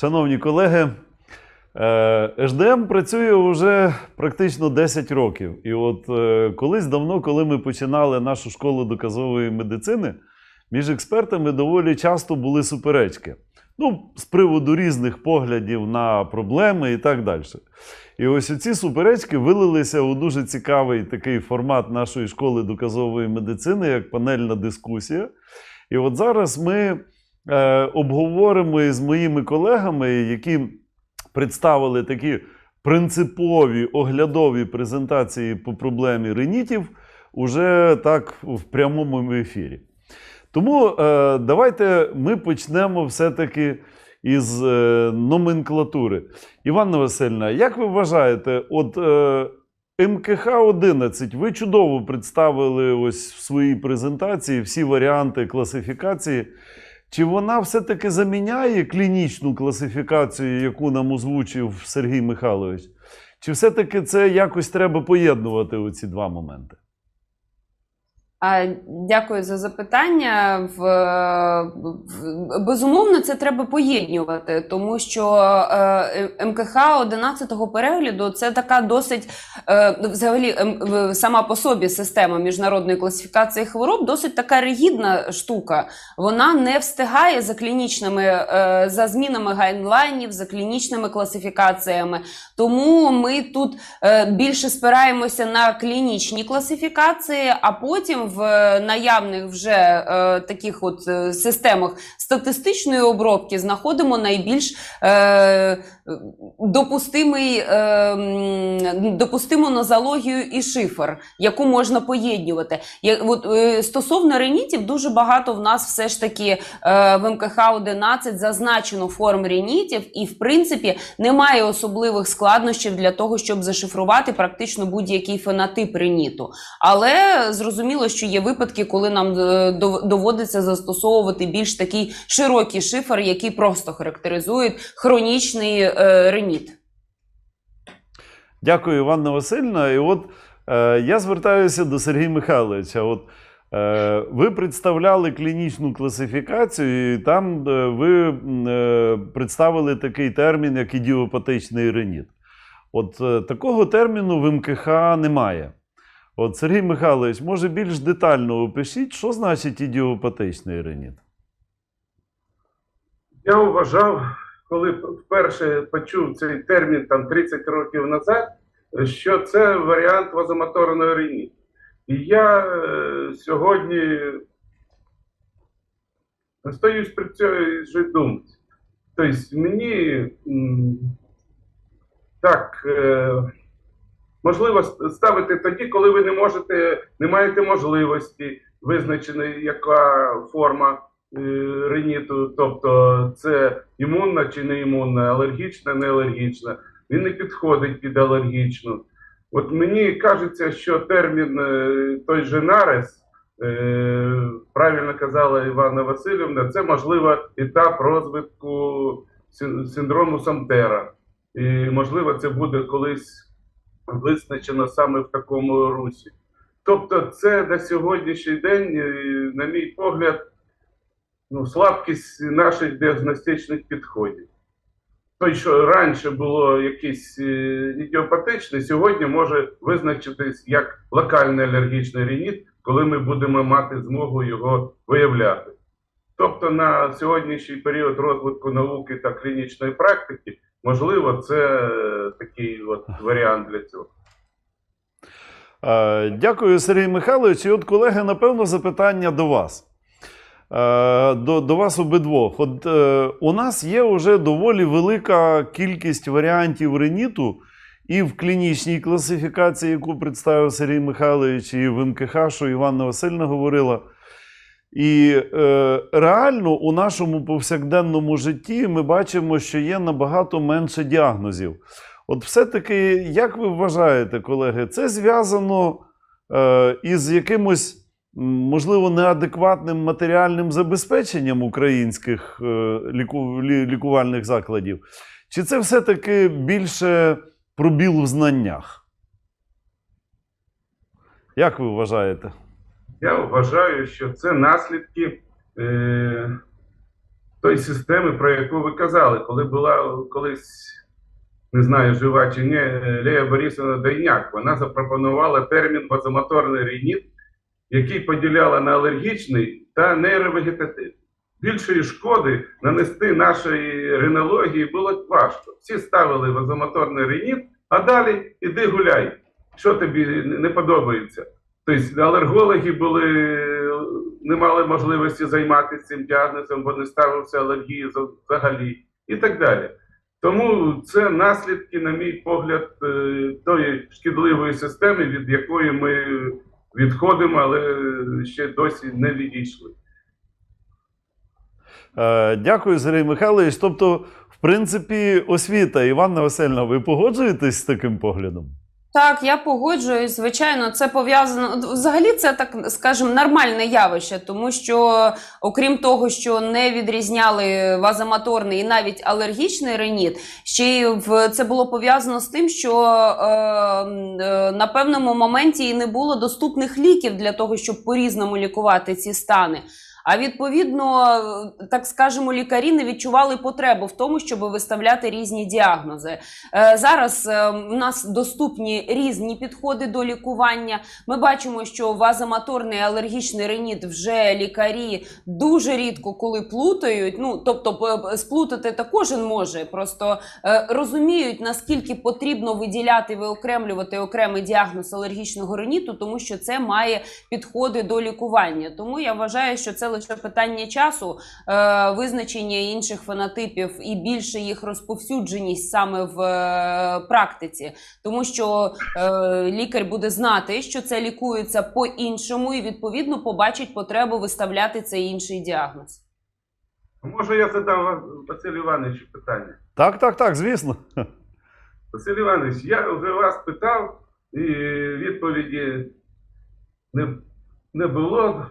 Шановні колеги, е, ЖДМ працює вже практично 10 років. І от е, колись давно, коли ми починали нашу школу доказової медицини, між експертами доволі часто були суперечки. Ну, з приводу різних поглядів на проблеми і так далі. І ось ці суперечки вилилися у дуже цікавий такий формат нашої школи доказової медицини, як панельна дискусія. І от зараз ми е, обговоримо із моїми колегами, які представили такі принципові оглядові презентації по проблемі ренітів, уже так в прямому ефірі. Тому е, давайте ми почнемо все-таки із е, номенклатури. Іванна Васильівна, як ви вважаєте, от МКХ 11 ви чудово представили ось в своїй презентації всі варіанти класифікації. Чи вона все-таки заміняє клінічну класифікацію, яку нам озвучив Сергій Михайлович? Чи все-таки це якось треба поєднувати оці два моменти? Дякую за запитання. Безумовно, це треба поєднувати, тому що е, МКХ 11-го перегляду це така досить е, взагалі ем, сама по собі система міжнародної класифікації хвороб, досить така ригідна штука. Вона не встигає за клінічними е, за змінами гайдлайнів, за клінічними класифікаціями. Тому ми тут більше спираємося на клінічні класифікації, а потім в наявних вже е, таких от е, системах статистичної обробки знаходимо найбільш е, допустимий, е, допустиму нозологію і шифр, яку можна поєднувати. Я, от, е, стосовно ренітів, дуже багато в нас все ж таки е, в МКХ 11 зазначено форм ренітів, і в принципі немає особливих складнощів для того, щоб зашифрувати практично будь-який фенотип реніту. Але зрозуміло, що є випадки, коли нам е, доводиться застосовувати більш такий широкий шифр, який просто характеризує хронічний е, реніт. Дякую, Іванна Васильівна. І от е, я звертаюся до Сергія Михайловича. От, е, ви представляли клінічну класифікацію, і там е, ви е, представили такий термін, як ідіопатичний реніт. От е, такого терміну в МКХ немає. От Сергій Михайлович, може більш детально опишіть, що значить ідіопатичний реніт? Я вважав, коли вперше почув цей термін там 30 років назад, що це варіант вазомоторної рені. І я е, сьогодні остаюсь при цій же думці. Тобто мені так е, можливо ставити тоді, коли ви не можете, не маєте можливості визначеної, яка форма е, риніту, тобто це імунна чи не імунна, алергічна, не алергічна. Він не підходить під алергічну. От мені кажеться, що термін е, той же нарис, е, правильно казала Івана Васильівна, це можливо етап розвитку синдрому Самтера. І можливо, це буде колись визначено саме в такому русі. Тобто, це на сьогоднішній день, е, на мій погляд, ну, слабкість наших діагностичних підходів. Той, що раніше було якийсь е, ідіопатичний, сьогодні може визначитись як локальний алергічний рініт, коли ми будемо мати змогу його виявляти. Тобто на сьогоднішній період розвитку науки та клінічної практики, можливо, це е, такий от варіант для цього. Е, Дякую, Сергій Михайлович. І от, колеги, напевно, запитання до вас. Е, До, до вас обидвох. От у нас є вже доволі велика кількість варіантів реніту і в клінічній класифікації, яку представив Сергій Михайлович, і в МКХ, що Іванна Васильівна говорила. І е, реально у нашому повсякденному житті ми бачимо, що є набагато менше діагнозів. От все-таки, як ви вважаєте, колеги, це зв'язано е, із якимось, можливо, неадекватним матеріальним забезпеченням українських е, ліку, лі- лікувальних закладів? Чи це все-таки більше пробіл в знаннях? Як ви вважаєте? Я вважаю, що це наслідки. Е, тобто системи, про яку ви казали, коли була колись, не знаю, жива чи ні, Лея Борисовна Дайняк, вона запропонувала термін вазомоторний рініт, який поділяла на алергічний та нейровегетативний. Більшої шкоди нанести нашій ринології було важко. Всі ставили вазомоторний рініт, а далі іди гуляй. Що тобі не подобається? Тобто алергологи були, не мали можливості займатися цим діагнозом, бо не ставився алергії взагалі і так далі. Тому це наслідки, на мій погляд, е, тої шкідливої системи, від якої ми відходимо, але ще досі не відійшли. Е, Дякую, Сергій Михайлович. Тобто, в принципі, освіта, Іванна Васильівна, ви погоджуєтесь з таким поглядом? Так, я погоджуюсь. Звичайно, це пов'язано. Взагалі, це так скажімо, нормальне явище, тому що, окрім того, що не відрізняли вазомоторний і навіть алергічний реніт, ще й в це було пов'язано з тим, що е, е, на певному моменті і не було доступних ліків для того, щоб по-різному лікувати ці стани. А відповідно, так скажемо, лікарі не відчували потребу в тому, щоб виставляти різні діагнози. Е, Зараз е, у нас доступні різні підходи до лікування. Ми бачимо, що вазомоторний алергічний реніт вже лікарі дуже рідко коли плутають. Ну тобто, сплутати та кожен може. Просто е, розуміють наскільки потрібно виділяти виокремлювати окремий діагноз алергічного реніту, тому що це має підходи до лікування. Тому я вважаю, що це лише питання часу, е, визначення інших фенотипів і більше їх розповсюдженість саме в е, практиці, тому що е, лікар буде знати, що це лікується по-іншому, і відповідно побачить потребу виставляти цей інший діагноз. Може, я задам вам, Василю Івановичу питання? Так, так, так, звісно. Василь Іванович, я вже вас питав, і відповіді не, не було.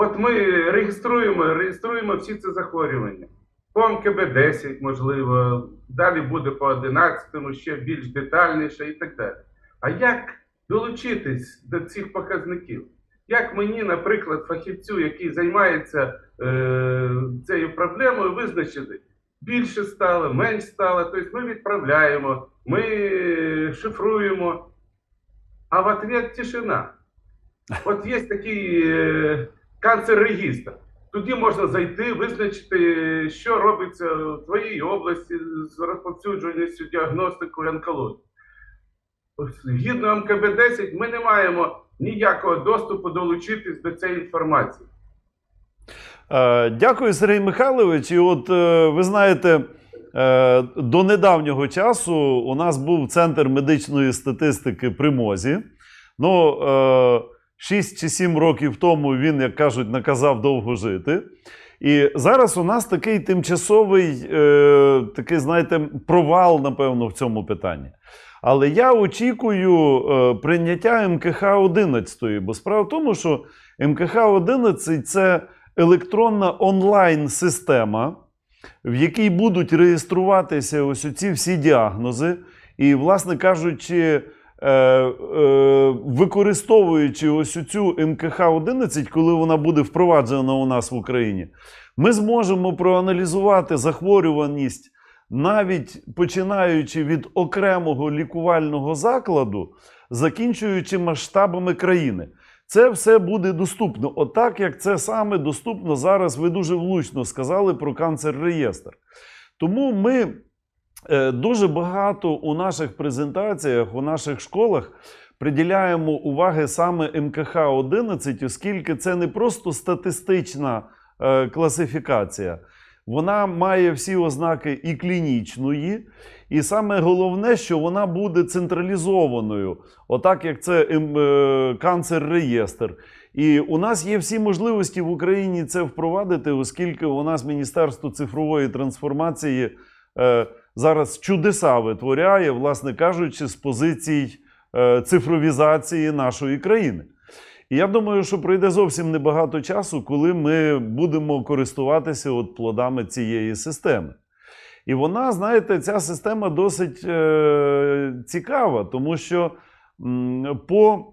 От ми реєструємо, реєструємо всі ці захворювання. По МКБ-10, можливо, далі буде по 11-му, ще більш детальніше і так далі. А як долучитись до цих показників? Як мені, наприклад, фахівцю, який займається е, цією проблемою, визначити, більше стало, менш стало. Тобто ми відправляємо, ми шифруємо, а в ответ тишина. От є такий е, канцер-регістр. Туди можна зайти, визначити, що робиться в твоїй області з розповсюдженістю діагностикою онкології. Згідно МКБ-10, ми не маємо ніякого доступу долучитись до цієї інформації. Е, Дякую, Сергій Михайлович. І от е, ви знаєте, е, до недавнього часу у нас був центр медичної статистики при МОЗі. Ну, 6 чи 7 років тому він, як кажуть, наказав довго жити. І зараз у нас такий тимчасовий, е, такий, знаєте, провал, напевно, в цьому питанні. Але я очікую е, прийняття МКХ 11, бо справа в тому, що МКХ 11 це електронна онлайн-система, в якій будуть реєструватися ось ці всі діагнози, і, власне кажучи, використовуючи ось цю МКХ 11, коли вона буде впроваджена у нас в Україні, ми зможемо проаналізувати захворюваність навіть починаючи від окремого лікувального закладу, закінчуючи масштабами країни. Це все буде доступно. Отак, як це саме доступно зараз, ви дуже влучно сказали про канцер-реєстр. Тому ми е, дуже багато у наших презентаціях, у наших школах приділяємо уваги саме МКХ 11, оскільки це не просто статистична е, класифікація. Вона має всі ознаки і клінічної, і саме головне, що вона буде централізованою, отак як це ем, е, канцер-реєстр. І у нас є всі можливості в Україні це впровадити, оскільки у нас Міністерство цифрової трансформації е, зараз чудеса витворяє, власне кажучи, з позицій е, цифровізації нашої країни. І я думаю, що пройде зовсім небагато часу, коли ми будемо користуватися от плодами цієї системи. І вона, знаєте, ця система досить е, цікава, тому що м, по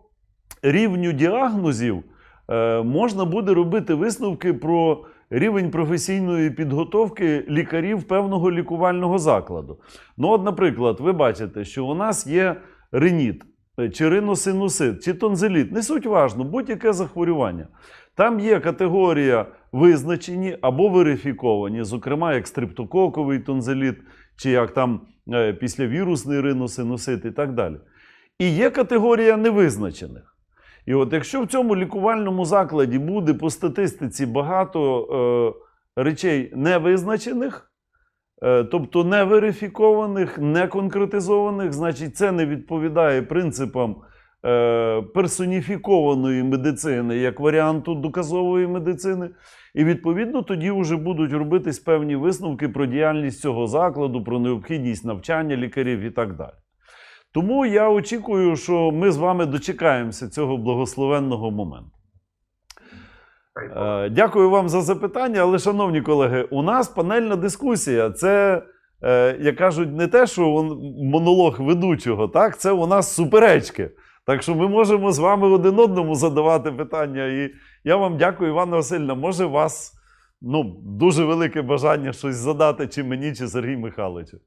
рівню діагнозів е, можна буде робити висновки про рівень професійної підготовки лікарів певного лікувального закладу. Ну, от, наприклад, ви бачите, що у нас є реніт, е, чи риносинусит, чи тонзиліт. Не суть важно, будь-яке захворювання. Там є категорія визначені або верифіковані, зокрема, як стриптококовий тонзиліт, чи як там е, післявірусний риносинусит і так далі. І є категорія невизначених. І от якщо в цьому лікувальному закладі буде по статистиці багато е, речей невизначених, е, тобто не верифікованих, не конкретизованих, значить це не відповідає принципам е, персоніфікованої медицини як варіанту доказової медицини. І відповідно тоді вже будуть робитись певні висновки про діяльність цього закладу, про необхідність навчання лікарів і так далі. Тому я очікую, що ми з вами дочекаємося цього благословенного моменту. Е, Дякую вам за запитання. Але, шановні колеги, у нас панельна дискусія. Це, е, як кажуть, не те, що монолог ведучого, так? Це у нас суперечки. Так що ми можемо з вами один одному задавати питання. І я вам дякую, Івана Васильівна. Може, у вас ну, дуже велике бажання щось задати, чи мені, чи Сергію Михайловичу.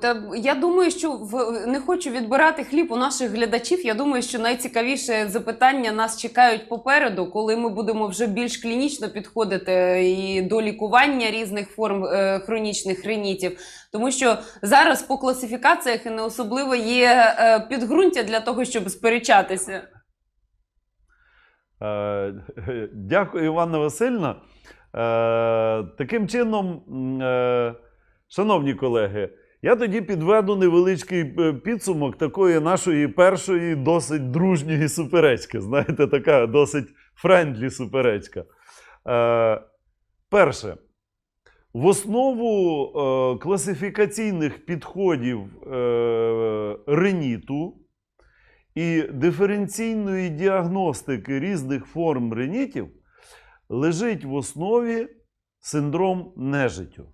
Та я думаю, що в не хочу відбирати хліб у наших глядачів. Я думаю, що найцікавіше запитання нас чекають попереду, коли ми будемо вже більш клінічно підходити і до лікування різних форм е, хронічних ринітів. Тому що зараз по класифікаціях не особливо є е, підґрунтя для того, щоб сперечатися. Е, Дякую, Іванна Васильівна. Таким чином, шановні колеги, я тоді підведу невеличкий е, підсумок такої нашої першої досить дружньої суперечки. Знаєте, така досить френдлі суперечка. Е, Перше. В основу е, класифікаційних підходів е, реніту і диференційної діагностики різних форм ренітів лежить в основі синдром нежиттю.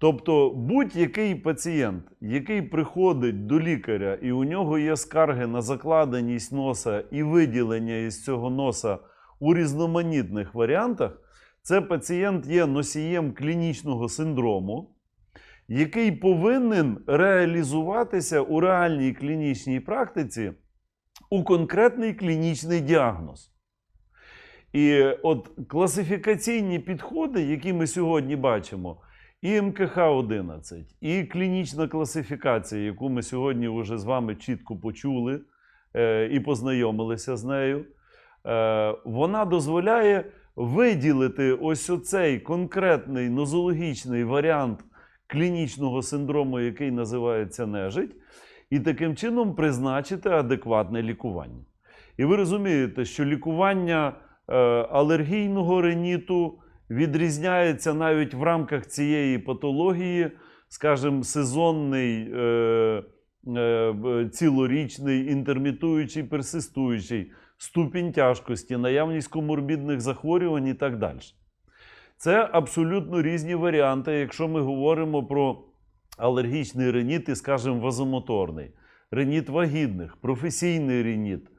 Тобто будь-який пацієнт, який приходить до лікаря, і у нього є скарги на закладеність носа і виділення із цього носа у різноманітних варіантах, це пацієнт є носієм клінічного синдрому, який повинен реалізуватися у реальній клінічній практиці у конкретний клінічний діагноз. І от класифікаційні підходи, які ми сьогодні бачимо, і МКХ-11, і клінічна класифікація, яку ми сьогодні вже з вами чітко почули е, і познайомилися з нею, е, вона дозволяє виділити ось оцей конкретний нозологічний варіант клінічного синдрому, який називається нежить, і таким чином призначити адекватне лікування. І ви розумієте, що лікування е, алергійного реніту відрізняється навіть в рамках цієї патології, скажімо, сезонний, е, е, цілорічний, інтермітуючий, персистуючий, ступінь тяжкості, наявність коморбідних захворювань і так далі. Це абсолютно різні варіанти, якщо ми говоримо про алергічний реніт і, скажімо, вазомоторний, реніт вагітних, професійний реніт,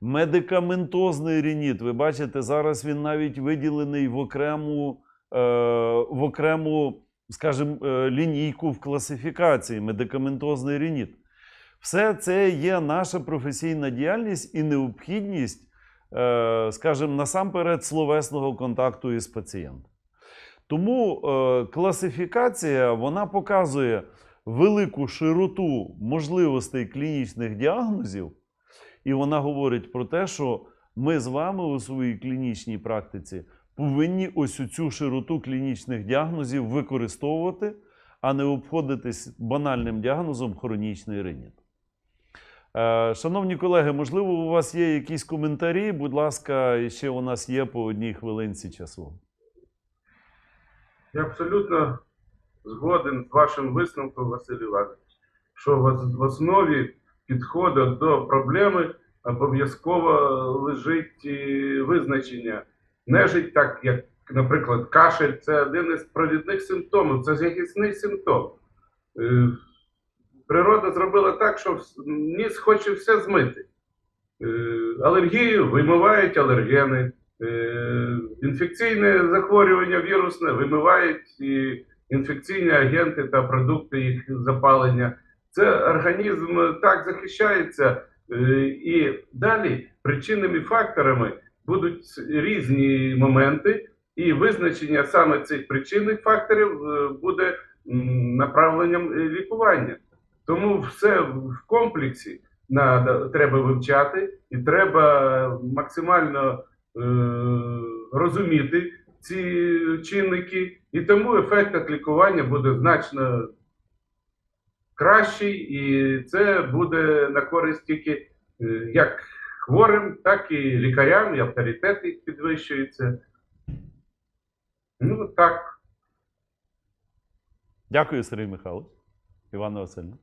медикаментозний реніт. Ви бачите, зараз він навіть виділений в окрему, е, в окрему скажімо, е, лінійку в класифікації медикаментозний реніт. Все це є наша професійна діяльність і необхідність, е, скажімо, насамперед словесного контакту із пацієнтом. Тому е, класифікація вона показує велику широту можливостей клінічних діагнозів, і вона говорить про те, що ми з вами у своїй клінічній практиці повинні ось цю широту клінічних діагнозів використовувати, а не обходитись банальним діагнозом хронічний реніт. Е, Шановні колеги, можливо, у вас є якісь коментарі? Будь ласка, ще у нас є по одній хвилинці часу. Я абсолютно згоден з вашим висновком, Василь Іванович, що в основі підходу до проблеми обов'язково лежить визначення. Нежить, так як, наприклад, кашель це один із провідних симптомів, це захисний симптом. Е, Природа зробила так, що ніс хоче все змити. Е, Алергію вимивають алергени, е, інфекційне захворювання вірусне, вимивають інфекційні агенти та продукти їх запалення. Це організм так захищається, е, і далі причинними факторами будуть різні моменти, і визначення саме цих причинних факторів е, буде направленням е, лікування. Тому все в комплексі треба вивчати, і треба максимально е, розуміти ці чинники, і тому ефект від лікування буде значно кращий, і це буде на користь тільки е, як хворим, так і лікарям, і авторитет їх підвищується. Ну так. Дякую, Сергій Михайлович. Івана Васильівна.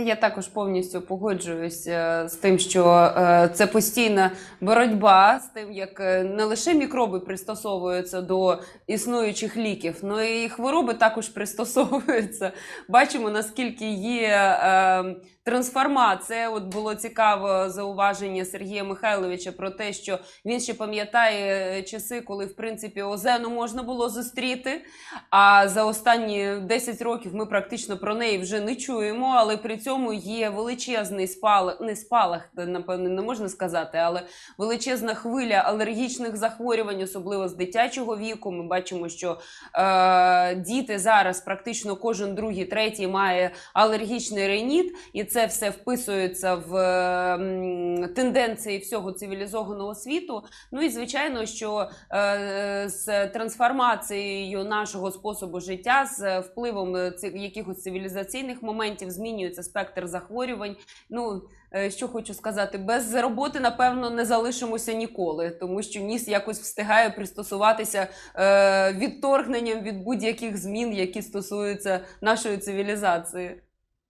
Я також повністю погоджуюся з тим, що е, це постійна боротьба з тим, як е, не лише мікроби пристосовуються до існуючих ліків, але і хвороби також пристосовуються. Бачимо, наскільки є е, трансформація. От було цікаво зауваження Сергія Михайловича про те, що він ще пам'ятає е, часи, коли в принципі озену можна було зустріти. А за останні 10 років ми практично про неї вже не чуємо, але при цьому є величезний спалах, не спалах, напевно, не можна сказати, але величезна хвиля алергічних захворювань, особливо з дитячого віку. Ми бачимо, що е, діти зараз практично кожен другий, третій має алергічний реніт, і це все вписується в е, тенденції всього цивілізованого світу. Ну і звичайно, що е, з трансформацією нашого способу життя, з впливом е, цих якихось цивілізаційних моментів змінюється спектр захворювань. Ну е, що хочу сказати, без роботи напевно не залишимося ніколи, тому що ніс якось встигає пристосуватися е, відторгненням від будь-яких змін, які стосуються нашої цивілізації.